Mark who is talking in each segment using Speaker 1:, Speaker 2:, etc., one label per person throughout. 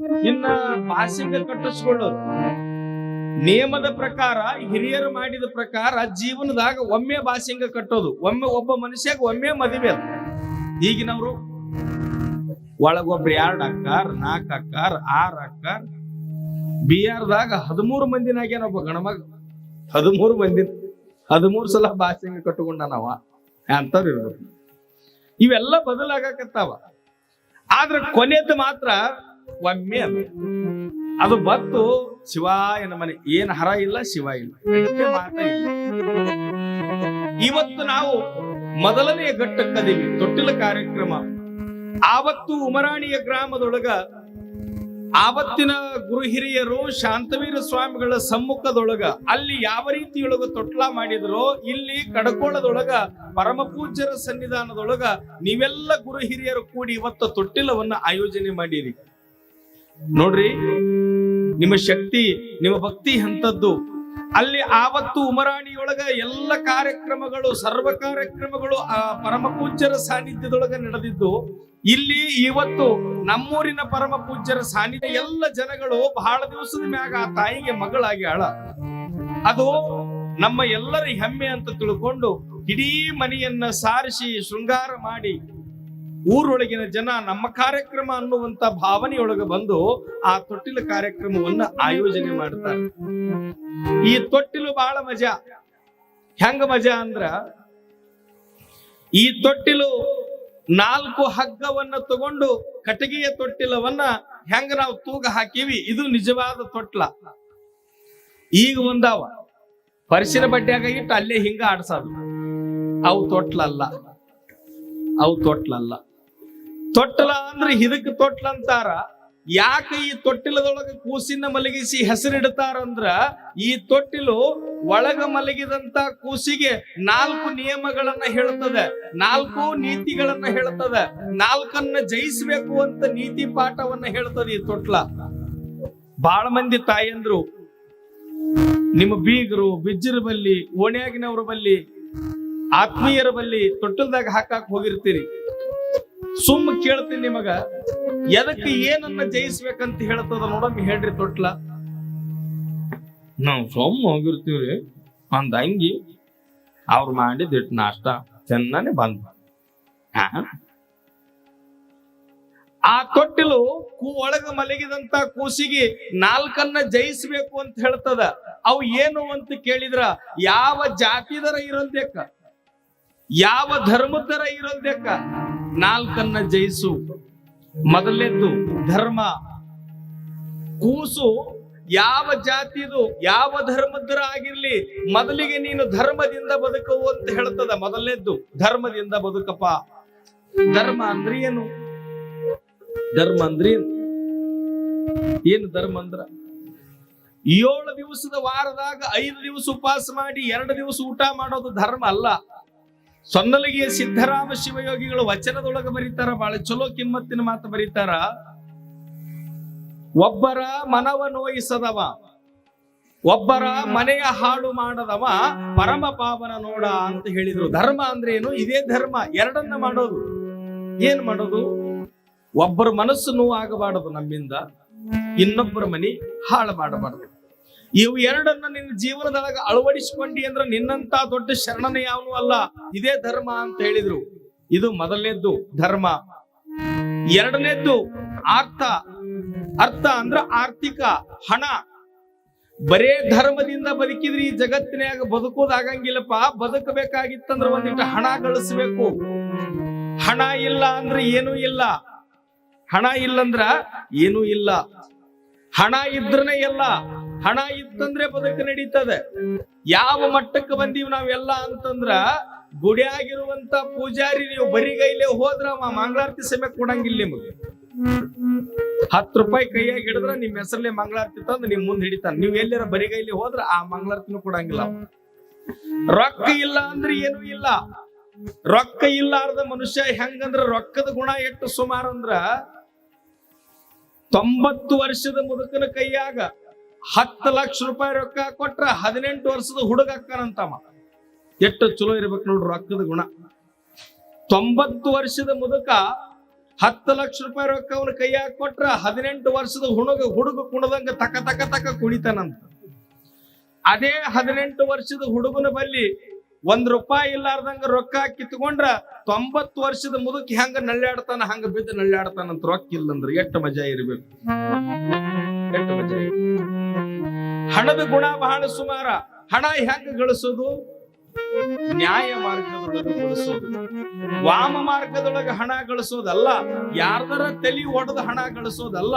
Speaker 1: ಇನ್ನ ಬಾಸಿಂಗ ಕಟ್ಟಿಸ್ಕೊಳ್ಳೋದು ನಿಯಮದ ಪ್ರಕಾರ, ಹಿರಿಯರು ಮಾಡಿದ ಪ್ರಕಾರ ಜೀವನದಾಗ ಒಮ್ಮೆ ಬಾಸಿಂಗ ಕಟ್ಟೋದು. ಒಮ್ಮೆ ಒಬ್ಬ ಮನುಷ್ಯಗ ಒಮ್ಮೆ ಮದುವೆ ಅದು. ಈಗಿನವರು ಒಳಗೊಬ್ರು ಎರಡ್ ಅಕ್ಕಾರ್, ನಾಲ್ಕು ಅಕ್ಕಾರ್, ಆರ್ ಅಕ್ಕಾರ. ಬಿಹಾರದಾಗ ಹದಿಮೂರು ಮಂದಿನಾಗೇನ ಒಬ್ಬ ಗಣಮಗ ಹದಿಮೂರು ಮಂದಿ, ಹದಿಮೂರು ಸಲ ಬಾಸಿಂಗ ಕಟ್ಟುಕೊಂಡ ನಾವ ಅಂತವ್ರು ಇರ್ಬೇಕು. ಇವೆಲ್ಲ ಬದಲಾಗಕತ್ತಾವ. ಆದ್ರ ಕೊನೆಯದ್ದು ಮಾತ್ರ ಒಮ್ಮೆ ಅದು ಅದು ಬತ್ತು ಎನ್ನ ಮನೆ ಏನ್ ಹರ ಇಲ್ಲ, ಶಿವ ಇಲ್ಲ. ಮಾತ ಇಲ್ಲ. ಇವತ್ತು ನಾವು ಮೊದಲನೆಯ ಘಟ್ಟಕ್ಕದೀವಿ ತೊಟ್ಟಿಲ ಕಾರ್ಯಕ್ರಮ. ಆವತ್ತು ಉಮರಾಣಿಯ ಗ್ರಾಮದೊಳಗ ಆವತ್ತಿನ ಗುರು ಹಿರಿಯರು ಶಾಂತವೀರ ಸ್ವಾಮಿಗಳ ಸಮ್ಮುಖದೊಳಗ ಅಲ್ಲಿ ಯಾವ ರೀತಿಯೊಳಗ ತೊಟ್ಲ ಮಾಡಿದ್ರೋ, ಇಲ್ಲಿ ಕಡಕೋಳದೊಳಗ ಪರಮ ಪೂಜ್ಯರ ಸನ್ನಿಧಾನದೊಳಗ ನೀವೆಲ್ಲ ಗುರು ಹಿರಿಯರು ಕೂಡಿ ಇವತ್ತು ತೊಟ್ಟಿಲವನ್ನ ಆಯೋಜನೆ ಮಾಡಿರಿ. ನೋಡ್ರಿ, ನಿಮ್ಮ ಶಕ್ತಿ, ನಿಮ್ಮ ಭಕ್ತಿ ಎಂತದ್ದು ಅಲ್ಲಿ ಆವತ್ತು ಉಮರಾಣಿಯೊಳಗ ಎಲ್ಲ ಕಾರ್ಯಕ್ರಮಗಳು, ಸರ್ವ ಕಾರ್ಯಕ್ರಮಗಳು ಆ ಪರಮ ಪೂಜ್ಯರ ಸಾನ್ನಿಧ್ಯದೊಳಗ ನಡೆದಿದ್ದು, ಇಲ್ಲಿ ಇವತ್ತು ನಮ್ಮೂರಿನ ಪರಮ ಪೂಜ್ಯರ ಸಾನ್ನಿಧ್ಯ, ಎಲ್ಲ ಜನಗಳು ಬಹಳ ದಿವಸದ ಮ್ಯಾಗ ಆ ತಾಯಿಗೆ ಮಗಳಾಗಿ ಆಳ. ಅದು ನಮ್ಮ ಎಲ್ಲರ ಹೆಮ್ಮೆ ಅಂತ ತಿಳ್ಕೊಂಡು, ಇಡೀ ಮನೆಯನ್ನ ಸಾರಿಸಿ ಶೃಂಗಾರ ಮಾಡಿ ಊರೊಳಗಿನ ಜನ ನಮ್ಮ ಕಾರ್ಯಕ್ರಮ ಅನ್ನುವಂತ ಭಾವನೆಯೊಳಗೆ ಬಂದು ಆ ತೊಟ್ಟಿಲ ಕಾರ್ಯಕ್ರಮವನ್ನ ಆಯೋಜನೆ ಮಾಡ್ತಾರೆ. ಈ ತೊಟ್ಟಿಲು ಬಹಳ ಮಜಾ. ಹೆಂಗ ಮಜಾ ಅಂದ್ರ ಈ ತೊಟ್ಟಿಲು ನಾಲ್ಕು ಹಗ್ಗವನ್ನ ತಗೊಂಡು ಕಟಗಿಯ ತೊಟ್ಟಿಲವನ್ನ ಹೆಂಗ ನಾವು ತೂಗ ಹಾಕಿವಿ, ಇದು ನಿಜವಾದ ತೊಟ್ಲ. ಈಗ ಒಂದಾವ. ಪರಿಸರ ಬಡ್ಡಿಯಾಗ ಇಟ್ಟು ಅಲ್ಲೇ ಹಿಂಗ ಆಡ್ಸೋದು. ಅವು ತೊಟ್ಲಲ್ಲ. ಅವು ತೊಟ್ಲಲ್ಲ. ತೊಟ್ಲ ಅಂದ್ರೆ ಇದಕ್ಕೆ ತೊಟ್ಲ ಅಂತಾರ. ಯಾಕೆ ಈ ತೊಟ್ಟಿಲದೊಳಗ ಕೂಸಿನ ಮಲಗಿಸಿ ಹೆಸರಿಡ್ತಾರಂದ್ರ ಈ ತೊಟ್ಟಿಲು ಒಳಗ ಮಲಗಿದಂತ ಕೂಸಿಗೆ ನಾಲ್ಕು ನಿಯಮಗಳನ್ನ ಹೇಳ್ತದೆ. ನಾಲ್ಕು ನೀತಿಗಳನ್ನ ಹೇಳ್ತದೆ. ನಾಲ್ಕನ್ನ ಜಯಿಸಬೇಕು ಅಂತ ನೀತಿ ಪಾಠವನ್ನ ಹೇಳ್ತದೆ ಈ ತೊಟ್ಲ. ಬಾಳ ಮಂದಿ ತಾಯಂದ್ರು, ನಿಮ್ಮ ಬೀಗರು, ಬಿಜ್ಜರ ಬಲ್ಲಿ, ಓಣ್ಯಾಗಿನವ್ರ ಬಲ್ಲಿ, ಆತ್ಮೀಯರ ಬಲ್ಲಿ ತೊಟ್ಟಲ್ದಾಗ ಹಾಕಾಕ್ ಹೋಗಿರ್ತೀರಿ. ಸುಮ್ಮ ಕೇಳ್ತೀನಿ ನಿಮಗ. ಎದಕ್ಕೆ ಏನನ್ನ ಜಯಿಸ್ಬೇಕಂತ ಹೇಳ್ತದ ನೋಡಮ್ ಹೇಳ್ರಿ ತೊಟ್ಲ. ನಾವು ಸೊಮ್ಮ ಹೋಗಿರ್ತೀವ್ರಿ. ಒಂದ್ ಅಂಗಿ ಅವ್ರು ಮಾಡಿದಿಟ್ಟು ನಾಷ್ಟ ಚೆನ್ನಾನೆ ಬಂದ್. ಆ? ಆ ತೊಟ್ಟಿಲು ಕೂ ಒಳಗ ಮಲಗಿದಂತ ಕೂಸಿಗೆ ನಾಲ್ಕನ್ನ ಜಯಿಸ್ಬೇಕು ಅಂತ ಹೇಳ್ತದ. ಅವು ಏನು ಅಂತ ಕೇಳಿದ್ರ ಯಾವ ಜಾತಿದರ ಇರಲ್ಬೇಕ? ಯಾವ ಧರ್ಮದರ ಇರಲ್ಬೇಕ? ನಾಲ್ಕನ್ನ ಜಯಿಸು. ಮೊದಲನೇದ್ದು ಧರ್ಮ. ಕೂಸು ಯಾವ ಜಾತಿದು, ಯಾವ ಧರ್ಮದರ ಆಗಿರ್ಲಿ, ಮೊದಲಿಗೆ ನೀನು ಧರ್ಮದಿಂದ ಬದುಕವು ಅಂತ ಹೇಳ್ತದ. ಮೊದಲನೇದ್ದು ಧರ್ಮದಿಂದ ಬದುಕಪ್ಪ. ಧರ್ಮ ಅಂದ್ರೆ ಏನು? ಧರ್ಮ ಅಂದ್ರೆ ಏನು? ಏನು ಧರ್ಮ ಅಂದ್ರ? ಏಳು ದಿವಸದ ವಾರದಾಗ ಐದು ದಿವಸ ಉಪವಾಸ ಮಾಡಿ, ಎರಡು ದಿವಸ ಊಟ ಮಾಡೋದು ಧರ್ಮ ಅಲ್ಲ. ಸೊನ್ನಲಿಗೆಯ ಸಿದ್ಧರಾಮ ಶಿವಯೋಗಿಗಳು ವಚನದೊಳಗ ಬರೀತಾರ ಬಹಳ ಚಲೋ ಕಿಮ್ಮತ್ತಿನ ಮಾತು ಬರೀತಾರ. ಒಬ್ಬರ ಮನವ ನೋಯಿಸದವ, ಒಬ್ಬರ ಮನೆಯ ಹಾಳು ಮಾಡದವ, ಪರಮ ಪಾವನ ನೋಡ ಅಂತ ಹೇಳಿದ್ರು. ಧರ್ಮ ಅಂದ್ರೆ ಏನು? ಇದೇ ಧರ್ಮ, ಎರಡನ್ನ ಮಾಡೋದು. ಏನ್ ಮಾಡೋದು? ಒಬ್ಬರ ಮನಸ್ಸು ನೋವು ಆಗಬಾರದು ನಮ್ಮಿಂದ, ಇನ್ನೊಬ್ಬರ ಮನಿ ಹಾಳು ಮಾಡಬಾರದು. ಇವು ಎರಡನ್ನ ನಿನ್ನ ಜೀವನದೊಳಗ ಅಳವಡಿಸಿಕೊಂಡಿ ಅಂದ್ರೆ ನಿನ್ನಂತ ದೊಡ್ಡ ಶರಣನ ಯಾವನು ಅಲ್ಲ. ಇದೇ ಧರ್ಮ ಅಂತ ಹೇಳಿದ್ರು. ಇದು ಮೊದಲನೇದ್ದು ಧರ್ಮ. ಎರಡನೇದ್ದು ಅರ್ಥ ಅರ್ಥ ಅಂದ್ರ ಆರ್ಥಿಕ ಹಣ. ಬರೇ ಧರ್ಮದಿಂದ ಬದುಕಿದ್ರಿ ಈ ಜಗತ್ತಿನಾಗ ಬದುಕೋದಾಗಂಗಿಲ್ಲಪ್ಪ ಬದುಕಬೇಕಾಗಿತ್ತಂದ್ರ ಒಂದಿಟ್ಟು ಹಣ ಗಳಿಸ್ಬೇಕು. ಹಣ ಇಲ್ಲ ಅಂದ್ರೆ ಏನೂ ಇಲ್ಲ. ಹಣ ಇಲ್ಲಂದ್ರ ಏನೂ ಇಲ್ಲ. ಹಣ ಇದ್ರನೇ ಎಲ್ಲ. ಹಣ ಇತ್ತಂದ್ರೆ ಬದುಕು ನಡೀತದೆ. ಯಾವ ಮಟ್ಟಕ್ಕೆ ಬಂದೀವಿ ನಾವೆಲ್ಲ ಅಂತಂದ್ರ ಗುಡಿಯಾಗಿರುವಂತ ಪೂಜಾರಿ ನೀವು ಬರಿಗೈಲೆ ಹೋದ್ರ ಮಂಗಳಾರತಿ ಸಮಯ ಕೊಡಂಗಿಲ್ಲ ನಿಮಗೆ. ಹತ್ತು ರೂಪಾಯಿ ಕೈಯಾಗಿ ಹಿಡಿದ್ರ ನಿಮ್ ಹೆಸರಲ್ಲೇ ಮಂಗಳಾರತಿ ತಂದು ನಿಮ್ ಮುಂದೆ ಹಿಡಿತಾನ. ನೀವು ಎಲ್ಲಾರ ಬರಿಗೈಲಿ ಹೋದ್ರ ಆ ಮಂಗಳಾರತಿನೂ ಕೊಡಂಗಿಲ್ಲ. ರೊಕ್ಕ ಇಲ್ಲ ಅಂದ್ರೆ ಏನೂ ಇಲ್ಲ. ರೊಕ್ಕ ಇಲ್ಲಾರ್ದ ಮನುಷ್ಯ ಹೆಂಗಂದ್ರ ರೊಕ್ಕದ ಗುಣ ಎಷ್ಟು ಸುಮಾರು ಅಂದ್ರ ತೊಂಬತ್ತು ವರ್ಷದ ಮುದುಕನ ಕೈಯಾಗ ಹತ್ತು ಲಕ್ಷ ರೂಪಾಯಿ ರೊಕ್ಕ ಕೊಟ್ರ ಹದಿನೆಂಟು ವರ್ಷದ ಹುಡುಗ ಅಕ್ಕನಂತಮ್ಮ. ಎಷ್ಟು ಚಲೋ ಇರ್ಬೇಕು ನೋಡ್ರಿ ರೊಕ್ಕದ ಗುಣ. ತೊಂಬತ್ತು ವರ್ಷದ ಮುದುಕ ಹತ್ತು ಲಕ್ಷ ರೂಪಾಯಿ ರೊಕ್ಕ ಅವನ ಕೈಯಾಗ ಕೊಟ್ರ ಹದಿನೆಂಟು ವರ್ಷದ ಹುಡುಗ ಹುಡುಗ ಕುಣದಂಗ ತಕ ತಕ ತಕ ಕುಣಿತಾನಂತ. ಅದೇ ಹದಿನೆಂಟು ವರ್ಷದ ಹುಡುಗನ ಬಲ್ಲಿ ಒಂದ್ ರೂಪಾಯಿ ಇಲ್ಲಾರ್ದಂಗ ರೊಕ್ಕ ಕಿತ್ಕೊಂಡ್ರ ತೊಂಬತ್ತು ವರ್ಷದ ಮುದುಕಿ ಹಂಗ ನಳ್ಳಾಡ್ತಾನ ಹಂಗ ಬಿದ್ದು ನಳ್ಳಾಡ್ತಾನಂತ ರೊಕ್ಕ ಇಲ್ಲಂದ್ರ ಎಷ್ಟು ಮಜಾ ಇರ್ಬೇಕು ಎಷ್ಟು ಮಜಾ ಇರ್ಬೇಕು. ಹಣದ ಗುಣ ಬಹಳ ಸುಮಾರ. ಹಣ ಹೆಂಗ ಗಳಿಸೋದು? ನ್ಯಾಯ ಮಾರ್ಗದೊಳಗೆ ಗಳಿಸೋದು. ವಾಮ ಮಾರ್ಗದೊಳಗೆ ಹಣ ಗಳಿಸೋದಲ್ಲ ಯಾರ್ದರ ತಲಿ ಒಡೆದು ಹಣ ಗಳಿಸೋದಲ್ಲ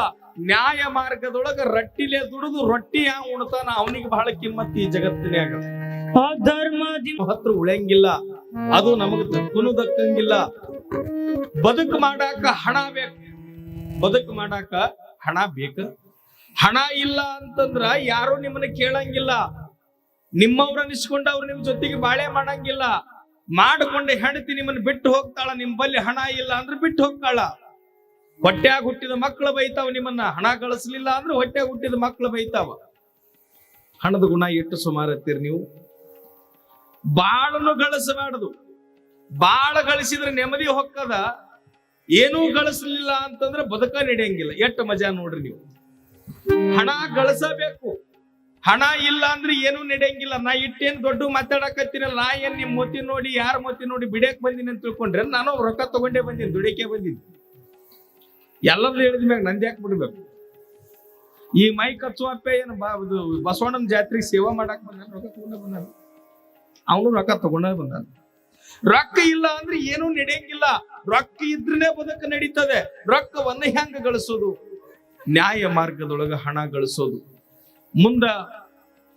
Speaker 1: ನ್ಯಾಯ ಮಾರ್ಗದೊಳಗ ರಟ್ಟಿಲೆ ದುಡಿದು ರೊಟ್ಟಿ ಯಾ ಉಣತಾನ ಅವನಿಗೆ ಬಹಳ ಕಿಮ್ಮತ್ತಿ ಈ ಜಗತ್ತಿನ್ಯಾಗ.
Speaker 2: ಧರ್ಮದಿ
Speaker 1: ಹತ್ರ ಉಳಿಯಂಗಿಲ್ಲ ಅದು ನಮಗ ದಕ್ಕನು ದಕ್ಕಂಗಿಲ್ಲ. ಬದುಕು ಮಾಡಾಕ ಹಣ ಬೇಕು. ಬದುಕು ಮಾಡಾಕ ಹಣ ಬೇಕ? ಹಣ ಇಲ್ಲ ಅಂತಂದ್ರ ಯಾರು ನಿಮ್ಮನ್ನ ಕೇಳಂಗಿಲ್ಲ. ನಿಮ್ಮವ್ರ ಅನಿಸ್ಕೊಂಡ ಅವ್ರು ನಿಮ್ ಜೊತೆಗೆ ಬಾಳೆ ಮಾಡಂಗಿಲ್ಲ. ಮಾಡಿಕೊಂಡೆ ಹೆಂಡತಿ ನಿಮ್ಮನ್ನ ಬಿಟ್ಟು ಹೋಗ್ತಾಳ, ನಿಮ್ ಬಲ್ಲಿ ಹಣ ಇಲ್ಲ ಅಂದ್ರೆ ಬಿಟ್ಟು ಹೋಗ್ತಾಳ. ಹೊಟ್ಯಾಗ ಹುಟ್ಟಿದ ಮಕ್ಕಳು ಬೈತಾವ ನಿಮ್ಮನ್ನ, ಹಣ ಗಳಿಸ್ಲಿಲ್ಲ ಅಂದ್ರೆ ಹೊಟ್ಟ್ಯಾಗ ಹುಟ್ಟಿದ ಮಕ್ಕಳು ಬೈತಾವ. ಹಣದ ಗುಣ ಎಷ್ಟು ಸುಮಾರು ಹತ್ತೀರಿ ನೀವು? ಬಾಳನ್ನು ಗಳಿಸಬಾರದು. ಬಾಳ ಗಳಿಸಿದ್ರೆ ನೆಮ್ಮದಿ ಹೊಕ್ಕದ. ಏನೂ ಗಳಿಸ್ಲಿಲ್ಲ ಅಂತಂದ್ರೆ ಬದುಕ ನಡೆಯಂಗಿಲ್ಲ. ಎಷ್ಟು ಮಜಾ ನೋಡ್ರಿ ನೀವು. ಹಣ ಗಳಿಸಬೇಕು. ಹಣ ಇಲ್ಲ ಅಂದ್ರೆ ಏನು ನಡೆಯಂಗಿಲ್ಲ. ನಾ ಇಟ್ಟೇನು ದೊಡ್ಡ ಮಾತಾಡಕತ್ತೀನಲ್ಲ, ನಾ ಏನ್ ನಿಮ್ ಮೋತಿ ನೋಡಿ, ಯಾರ ಮೋತಿ ನೋಡಿ ಬಿಡಕ್ ಬಂದಿನಿ ಅಂತ ತಿಳ್ಕೊಂಡ್ರೆ ನಾನು ರೊಕ್ಕ ತಗೊಂಡೇ ಬಂದಿನಿ ದುಡಿಕೆ ಬಂದಿನಿ. ಎಲ್ಲರೂ ಹೇಳಿದ ಮ್ಯಾಗ ನಂದು ಯಾಕೆ ಬಿಡ್ಬೇಕು? ಈ ಮೈ ಕಚ್ಚುವಪ್ಪ ಏನು ಇದು ಬಸವಣ್ಣನ ಜಾತ್ರೆಗೆ ಸೇವಾ ಮಾಡಕ್ ಬಂದ ರೊಕ್ಕ ತಗೊಂಡೇ ಬಂದ ಅವನು ರೊಕ್ಕ ತಗೊಂಡೇ ಬಂದಾನ. ರೊಕ್ಕ ಇಲ್ಲ ಅಂದ್ರೆ ಏನೂ ನಡೆಯಂಗಿಲ್ಲ. ರೊಕ್ಕ ಇದ್ರನೇ ಬದುಕು ನಡೀತದೆ. ರೊಕ್ಕವನ್ನ ಹೆಂಗ ಗಳಿಸೋದು? ನ್ಯಾಯ ಮಾರ್ಗದೊಳಗ ಹಣ ಗಳಿಸೋದು. ಮುಂದ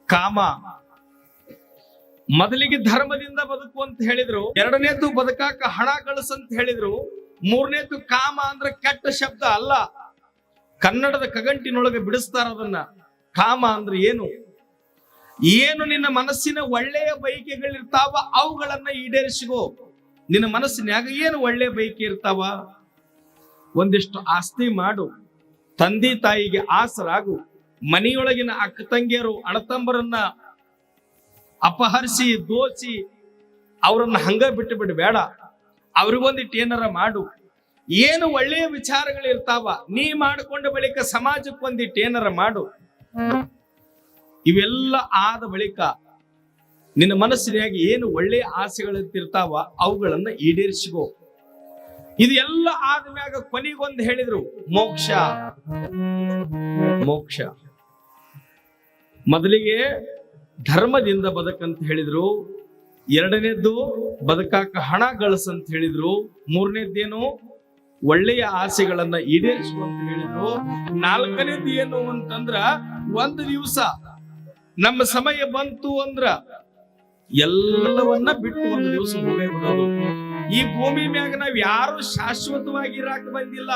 Speaker 1: ಕಾಮ. ಮೊದಲಿಗೆ ಧರ್ಮದಿಂದ ಬದುಕು ಅಂತ ಹೇಳಿದ್ರು. ಎರಡನೇದು ಬದುಕಾಕ ಹಣ ಗಳಿಸು ಅಂತ ಹೇಳಿದ್ರು. ಮೂರನೇದು ಕಾಮ ಅಂದ್ರೆ ಕೆಟ್ಟ ಶಬ್ದ ಅಲ್ಲ. ಕನ್ನಡದ ಕಗಂಟಿನೊಳಗೆ ಬಿಡಿಸ್ತಾರ ಅದನ್ನ. ಕಾಮ ಅಂದ್ರೆ ಏನು? ಏನು ನಿನ್ನ ಮನಸ್ಸಿನ ಒಳ್ಳೆಯ ಬಯಕೆಗಳಿರ್ತಾವ ಅವುಗಳನ್ನ ಈಡೇರಿಸಿಗೋ ನಿನ್ನ ಮನಸ್ಸಿನ್ಯಾಗ ಏನು ಒಳ್ಳೆಯ ಬಯಕೆ ಇರ್ತಾವ? ಒಂದಿಷ್ಟು ಆಸ್ತಿ ಮಾಡು. ತಂದೆ ತಾಯಿಗೆ ಆಸರಾಗು. ಮನೆಯೊಳಗಿನ ಅಕ್ಕ ತಂಗಿಯರು ಅಣತಂಬರನ್ನ ಅಪಹರಿಸಿ ದೋಚಿ ಅವರನ್ನ ಹಂಗ ಬಿಟ್ಟು ಬಿಡಬೇಡ ಅವ್ರಿಗೊಂದಿಟ್ಟು ಏನಾರ ಮಾಡು. ಏನು ಒಳ್ಳೆಯ ವಿಚಾರಗಳು ಇರ್ತಾವ ನೀ ಮಾಡಿಕೊಂಡ ಬಳಿಕ ಸಮಾಜಕ್ಕೆ ಒಂದಿಟ್ಟು ಏನಾರ ಮಾಡು. ಇವೆಲ್ಲ ಆದ ಬಳಿಕ ನಿನ್ನ ಮನಸ್ಸಿನಾಗಿ ಏನು ಒಳ್ಳೆಯ ಆಸೆಗಳಿರ್ತಾವ ಅವುಗಳನ್ನ ಈಡೇರಿಸಿಕೋ. ಇದು ಎಲ್ಲ ಆದ್ಮ್ಯಾಗ ಕೊನೆಗೊಂದು ಹೇಳಿದ್ರು, ಮೋಕ್ಷ. ಮೋಕ್ಷ. ಮೊದಲಿಗೆ ಧರ್ಮದಿಂದ ಬದುಕಂತ ಹೇಳಿದ್ರು, ಎರಡನೇದ್ದು ಬದುಕಾಕ ಹಣ ಗಳಿಸಂತ ಹೇಳಿದ್ರು, ಮೂರನೇದ್ದೇನು ಒಳ್ಳೆಯ ಆಸೆಗಳನ್ನ ಈಡೇರಿಸು ಅಂತ ಹೇಳಿದ್ರು ನಾಲ್ಕನೇದು ಏನು ಅಂತಂದ್ರ ಒಂದು ದಿವಸ ನಮ್ಮ ಸಮಯ ಬಂತು ಅಂದ್ರ ಎಲ್ಲವನ್ನ ಬಿಟ್ಟು ಒಂದು ದಿವಸ ಹೋಗೇ ಬಿಡೋದು. ಈ ಭೂಮಿ ಮ್ಯಾಗ ನಾವ್ ಯಾರು ಶಾಶ್ವತವಾಗಿ ಇರಾಕ ಬಂದಿಲ್ಲ.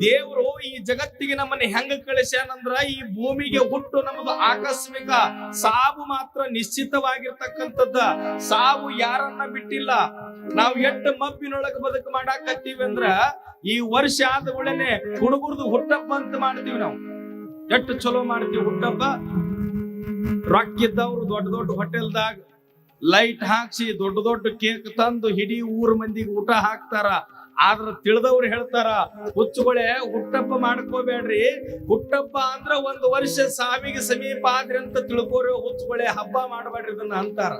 Speaker 1: ದೇವರು ಈ ಜಗತ್ತಿಗೆ ನಮ್ಮನ್ನ ಹೆಂಗ ಕಳಿಸ್ಯಾನಂದ್ರ ಈ ಭೂಮಿಗೆ ಹುಟ್ಟು ನಮ್ದು ಆಕಸ್ಮಿಕ ಸಾವು ಮಾತ್ರ ನಿಶ್ಚಿತವಾಗಿರ್ತಕ್ಕಂಥದ್ದ. ಸಾವು ಯಾರನ್ನ ಬಿಟ್ಟಿಲ್ಲ. ನಾವು ಎಟ್ಟು ಮಬ್ಬಿನೊಳಗ ಬದುಕು ಮಾಡಾಕತ್ತೀವಿ ಅಂದ್ರ ಈ ವರ್ಷ ಆದ ಉಳನೆ ಹುಡುಗುರ್ದು ಹುಟ್ಟಪ್ಪ ಅಂತ ಮಾಡ್ತೀವಿ ನಾವು. ಎಷ್ಟು ಚಲೋ ಮಾಡ್ತೀವಿ ಹುಟ್ಟಪ್ಪ. ರೊಕ್ಕಿದ್ದವ್ರು ದೊಡ್ಡ ದೊಡ್ಡ ಹೋಟೆಲ್ದಾಗ ಲೈಟ್ ಹಾಕ್ಸಿ ದೊಡ್ಡ ದೊಡ್ಡ ಕೇಕ್ ತಂದು ಇಡೀ ಊರ್ ಮಂದಿಗೆ ಊಟ ಹಾಕ್ತಾರ. ಆದ್ರ ತಿಳಿದವ್ರು ಹೇಳ್ತಾರ, ಹುಚ್ಚುಗಳೇ, ಹುಟ್ಟಪ್ಪ ಮಾಡ್ಕೋಬೇಡ್ರಿ. ಹುಟ್ಟಪ್ಪ ಅಂದ್ರ ಒಂದು ವರ್ಷ ಸಾವಿಗೆ ಸಮೀಪ ಆದ್ರಿ ಅಂತ ತಿಳ್ಕೋರಿ, ಹುಚ್ಚುಗಳೇ, ಹಬ್ಬ ಮಾಡಬೇಡ್ರಿ ಇದನ್ನ ಅಂತಾರ.